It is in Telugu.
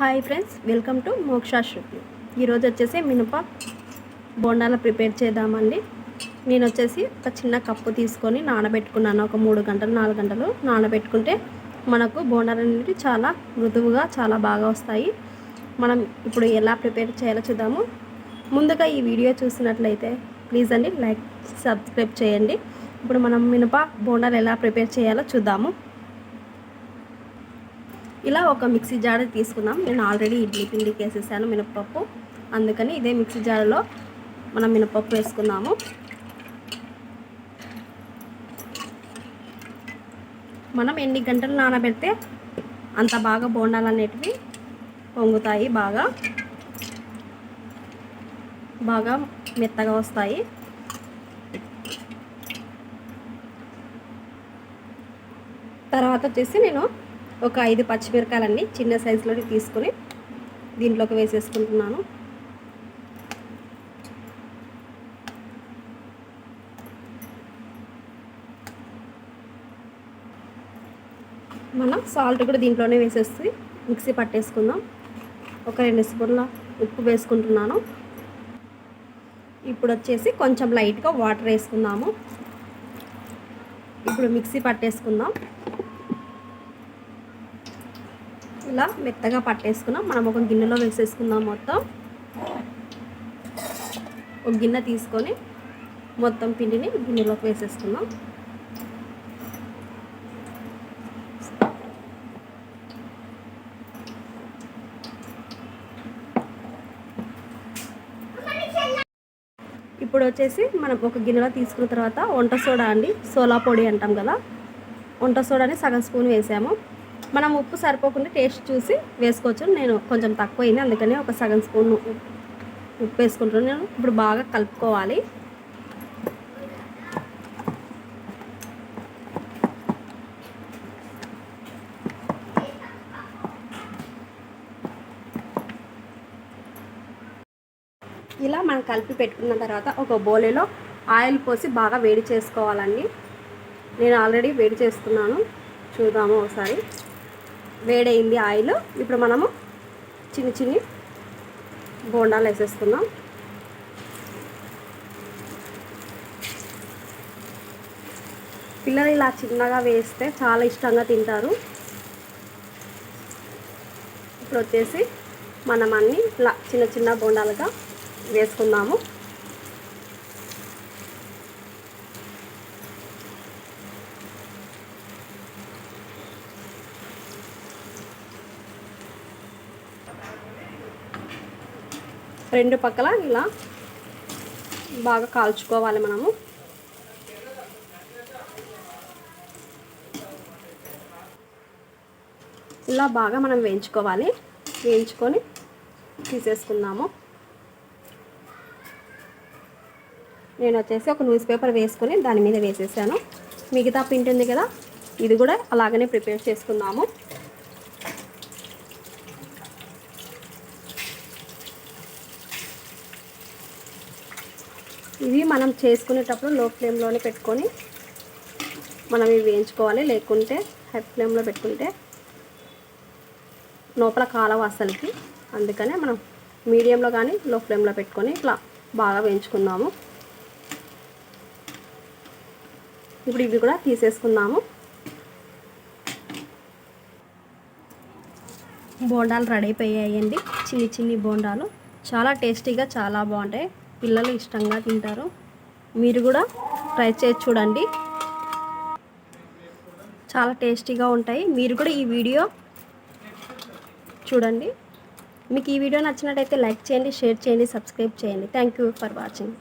Hi friends welcome to Moksha ఈరోజు వచ్చేసి మినప బోండాలు ప్రిపేర్ చేద్దామండి. నేను వచ్చేసి ఒక చిన్న కప్పు తీసుకొని నానబెట్టుకున్నాను. ఒక మూడు గంటలు నాలుగు గంటలు నానబెట్టుకుంటే మనకు బోండాలు అనేవి చాలా మృదువుగా చాలా బాగా వస్తాయి. మనం ఇప్పుడు ఎలా ప్రిపేర్ చేయాలో చూద్దాము. ముందుగా ఈ వీడియో చూసినట్లయితే ప్లీజ్ అండి లైక్ సబ్స్క్రైబ్ చేయండి. ఇప్పుడు మనం మినప బోండాలు ఎలా ప్రిపేర్ చేయాలో చూద్దాము. ఇలా ఒక మిక్సీ జాడ తీసుకుందాం. నేను ఆల్రెడీ ఇడ్లీ పిండికి వేసేసాను మినపప్పు అందుకని ఇదే మిక్సీ జాడలో మనం మినపప్పు వేసుకుందాము. మనం ఎన్ని గంటలు నానబెడితే అంత బాగా బోండాలు అనేటివి పొంగుతాయి బాగా. బాగా మెత్తగా వస్తాయి. తర్వాత వచ్చేసి నేను ఒక ఐదు పచ్చిమిరకాయలన్నీ చిన్న సైజులోకి తీసుకొని దీంట్లోకి వేసేసుకుంటున్నాను. మనం సాల్ట్ కూడా దీంట్లోనే వేసేసి మిక్సీ పట్టేసుకుందాం. ఒక రెండు స్పూన్ల ఉప్పు వేసుకుంటున్నాను. ఇప్పుడు వచ్చేసి కొంచెం లైట్గా వాటర్ వేసుకుందాము. ఇప్పుడు మిక్సీ పట్టేసుకుందాం. ఇలా మెత్తగా పట్టేసుకున్నాం. మనం ఒక గిన్నెలో వేసేసుకుందాం మొత్తం. ఒక గిన్నె తీసుకొని మొత్తం పిండిని గిన్నెలోకి వేసేసుకుందాం. ఇప్పుడు వచ్చేసి మనం ఒక గిన్నెలో తీసుకున్న తర్వాత వంట సోడా అండి. సోలా పొడి అంటాం కదా. వంట సోడాని సగం స్పూన్ వేసాము. మనం ఉప్పు సరిపోకుండా టేస్ట్ చూసి వేసుకోవచ్చు. నేను కొంచెం తక్కువ అయింది అందుకనే ఒక సగం స్పూన్ ఉప్పు వేసుకుంటున్నాను. ఇప్పుడు బాగా కలుపుకోవాలి. ఇలా మనం కలిపి పెట్టుకున్న తర్వాత ఒక బోలేలో ఆయిల్ పోసి బాగా వేడి చేసుకోవాలండి. నేను ఆల్రెడీ వేడి చేసుకున్నాను. చూద్దాము ఒకసారి. వేడైంది ఆయిల్. ఇప్పుడు మనము చిన్ని చిన్ని బోండాలు వేసేసుకుందాం పిల్లలు ఇలా చిన్నగా వేస్తే చాలా ఇష్టంగా తింటారు. ఇప్పుడు వచ్చేసి మనం అన్నీ ఇలా చిన్న చిన్న బోండాలుగా వేసుకుందాము. రెండు పక్కల ఇలా బాగా కాల్చుకోవాలి మనము. ఇలా బాగా మనం వేయించుకోవాలి. వేయించుకొని తీసేసుకుందాము. నేను వచ్చేసి ఒక న్యూస్ పేపర్ వేసుకొని దాని మీద వేసేసాను. మిగతా పిండి ఉంది కదా ఇది కూడా అలాగనే ప్రిపేర్ చేసుకుందాము. ఇవి మనం చేసుకునేటప్పుడు లో ఫ్లేమ్లోనే పెట్టుకొని మనం ఇవి వేయించుకోవాలి. లేకుంటే హై ఫ్లేమ్లో పెట్టుకుంటే లోపల కాలవ అసలుకి అందుకనే మనం మీడియంలో కానీ లో ఫ్లేమ్లో పెట్టుకొని ఇట్లా బాగా వేయించుకుందాము. ఇప్పుడు ఇవి కూడా తీసేసుకుందాము. బోండాలు రెడీ అయిపోయాయండి. చిన్ని చిన్ని బోండాలు. చాలా టేస్టీగా చాలా బాగుంటాయి. పిల్లలు ఇష్టంగా తింటారు. మీరు కూడా ట్రై చేసి చూడండి. చాలా టేస్టీగా ఉంటాయి. మీరు కూడా ఈ వీడియో చూడండి. మీకు ఈ వీడియో నచ్చినట్టయితే లైక్ చేయండి షేర్ చేయండి సబ్స్క్రైబ్ చేయండి. Thank you for watching